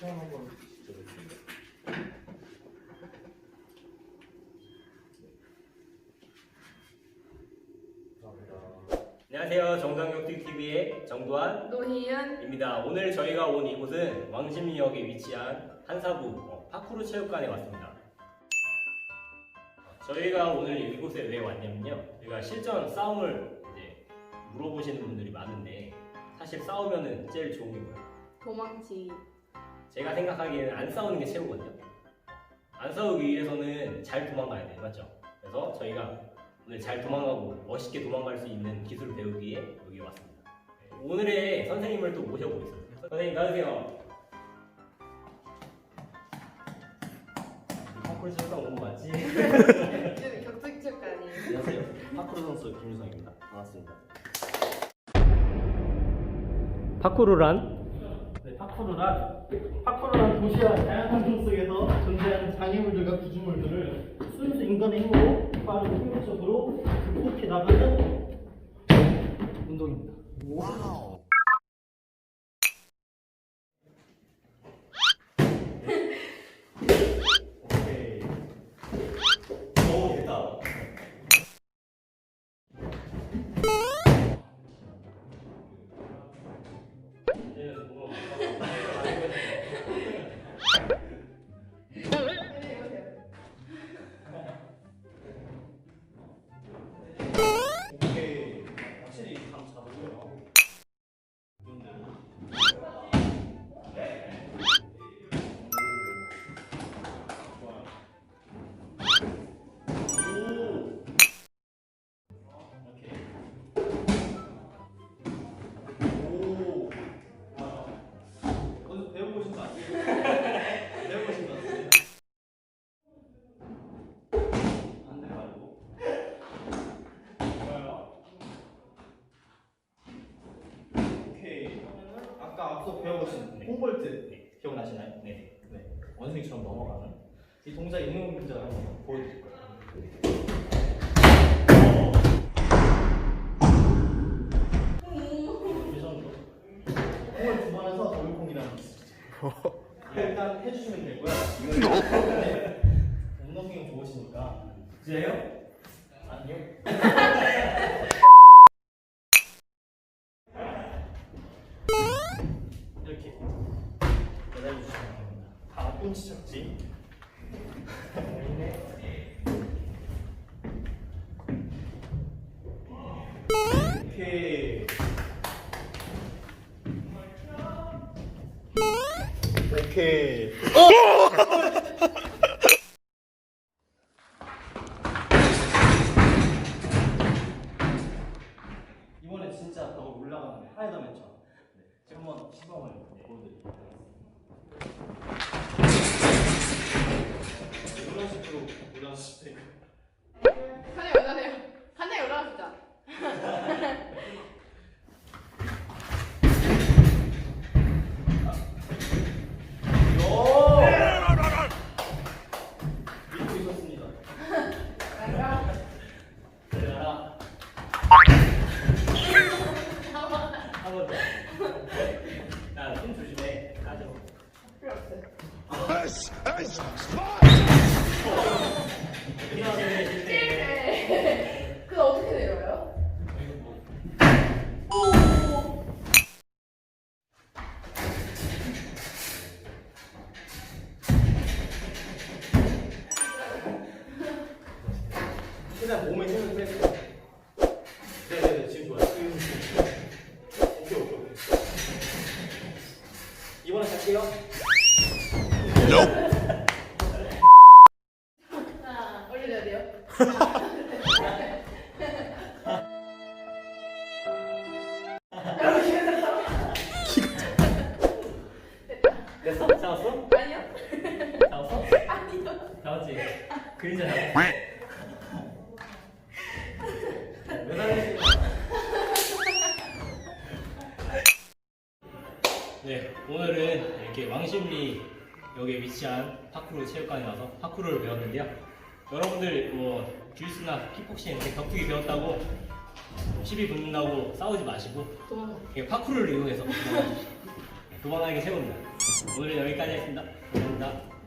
한번. 안녕하세요. 정상격투 TV의 정도환입니다. 노희은 오늘 저희가 온 이곳은 왕십리역에 위치한 한사부 어, 파쿠르 체육관에 왔습니다. 저희가 오늘 이곳에 왜 왔냐면요. 저희가 실전 싸움을 이제 물어보시는 분들이 많은데 사실 싸우면은 제일 좋은 게 뭐예요? 도망치 제가 생각하기에는 안 싸우는 게 최고거든요. 안 싸우기 위해서는 잘 도망가야 돼요. 맞죠? 그래서 저희가 오늘 잘 도망가고 멋있게 도망갈 수 있는 기술을 배우기 위해 여기 왔습니다. 네, 오늘의 선생님을 또 모셔보겠습니다. 선생님 나오세요. 파쿠르 체육관 온거 맞지? 여기 격투체육관이 안녕하세요. 파크로 선수 김유성입니다. 반갑습니다. 파쿠르란 네, 파쿠르란 파쿠르란 도시와 다양한 환경 속에서 존재하는 장애물들과 구조물들을 순수 인간의 힘으로 빠르고 효율적으로 극복해 나가는 운동입니다. 오케이. 오, 됐다. 앞서 배워보신 홈볼트 기억나시나요? 네. 네. 원숭이처럼 넘어가는 이 동작 있는 동작을 한번 보여드릴 거예요. 이 정도. 홈을 두번 해서 돌콩이라는 게 있어요. 일단 해주시면 되고요. 네. 운동경이 좋으시니까. 그래요? 아니요. 이렇게 매달려 주시면 됩니다. 다 꿈치 착지. 이렇게. 이렇게. 이 한번 시범을 보여드릴게요. 이런 식으로 올라가실 때 간에 올라가세요 이번에 갈게요. 하 네, 오늘은 이렇게 왕십리 역에 위치한 파쿠르 체육관에 와서 파쿠르를 배웠는데요. 여러분들 뭐 주짓수나 킥복싱 이렇게 격투기 배웠다고 시비 붙는다고 싸우지 마시고 이게 파쿠르를 이용해서 도망가는 게 최고입니다. 오늘은 여기까지 하겠습니다. 감사합니다.